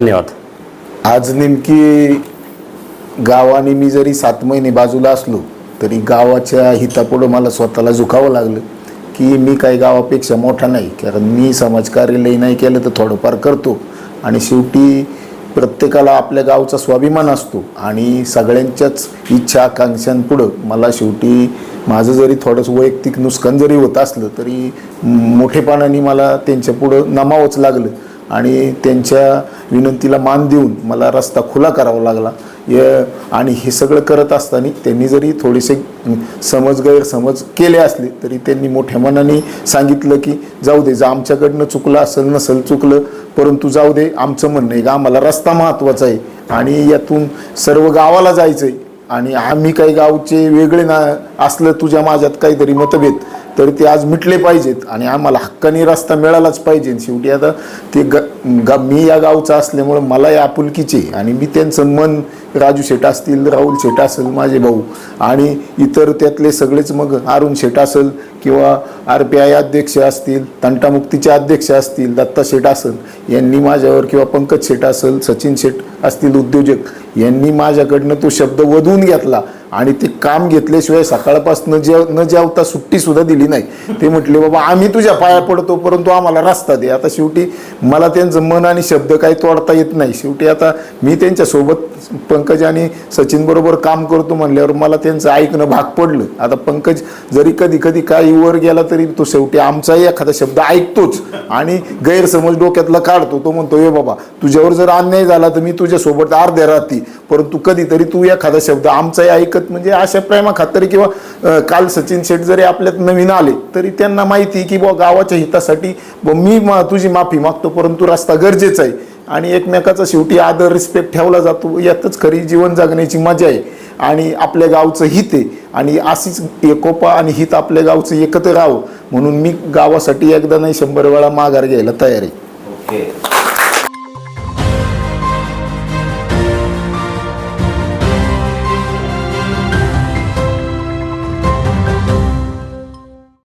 धन्यवाद. आज नेमकी गावाने मी जरी सात महिने बाजूला असलो तरी गावाच्या हितापुढं मला स्वतःला झुकावं लागलं की मी काही गावापेक्षा मोठा नाही कारण मी समाजकार्यालय नाही केलं तर थोडंफार करतो. आणि शेवटी प्रत्येकाला आपल्या गावचा स्वाभिमान असतो आणि सगळ्यांच्याच इच्छा आकांक्षांपुढं मला शेवटी माझं जरी थोडंसं वैयक्तिक नुकसान जरी होत असलं तरी मोठेपणाने मला त्यांच्यापुढं नमावंच लागलं. आणि त्यांच्या विनंतीला मान देऊन मला रस्ता खुला करावा लागला. य आणि हे सगळं करत असताना त्यांनी जरी थोडेसे समज गैरसमज केले असले तरी त्यांनी मोठ्या मनाने सांगितलं की जाऊ दे जा आमच्याकडनं चुकलं असेल नसेल चुकलं परंतु जाऊ दे आमचं म्हणणं आहे का आम्हाला रस्ता महत्त्वाचा आहे आणि यातून सर्व गावाला जायचं आहे आणि आम्ही काही गावचे वेगळे ना असलं तुझ्या माझ्यात काहीतरी मतभेद तर ते आज मिटले पाहिजेत आणि आम्हाला हक्काने रस्ता मिळालाच पाहिजे. शेवटी आता ते ग गा मी या गावचा असल्यामुळं मला या आपुलकीचे आणि मी त्यांचं मन राजू शेट असतील राहुल शेट असेल माझे भाऊ आणि इतर त्यातले सगळेच मग अरुण शेट असेल किंवा आर पी आय अध्यक्ष असतील तंटामुक्तीचे अध्यक्ष असतील दत्ता शेट असेल यांनी माझ्यावर किंवा पंकज शेट असेल सचिन शेट असतील उद्योजक यांनी माझ्याकडनं तो शब्द वधवून घेतला. आणि ते काम घेतल्याशिवाय सकाळपासून जेव न जेवता सुट्टीसुद्धा दिली नाही. ते म्हटले बाबा आम्ही तुझ्या पाया पडतो परंतु आम्हाला रस्ता दे. आता शेवटी मला त्यांचं मन आणि शब्द काही तोडता येत नाही. शेवटी आता मी त्यांच्यासोबत पंकज आणि सचिनबरोबर काम करतो म्हणल्यावर मला त्यांचं ऐकणं भाग पडलं. आता पंकज जरी कधी कधी काही वर गेला तरी तो शेवटी आमचाही एखादा शब्द ऐकतोच आणि गैरसमज डोक्यातला काढतो. तो म्हणतो हे बाबा तुझ्यावर जर अन्याय झाला तर मी तुझ्यासोबत अर्ध्या राहते परंतु कधीतरी तू एखादा शब्द आमचाही ऐकत म्हणजे अशा प्रेमा खातर किंवा काल सचिन शेठ जरी आपल्यात नवीन आले तरी त्यांना माहिती की बुवा गावाच्या हितासाठी बुवा मी मा तुझी माफी मागतो परंतु रस्ता गरजेचा आहे. आणि एकमेकाचा शेवटी आदर रिस्पेक्ट ठेवला जातो. यातच खरी जीवन जगण्याची मजा आहे. आणि आपल्या गावचं हित आहे. आणि अशीच एकोपा आणि हित आपल्या गावचं एकत्र राहावं. म्हणून मी गावासाठी एकदा नाही शंभर वेळा माघार घ्यायला तयार आहे. ओके.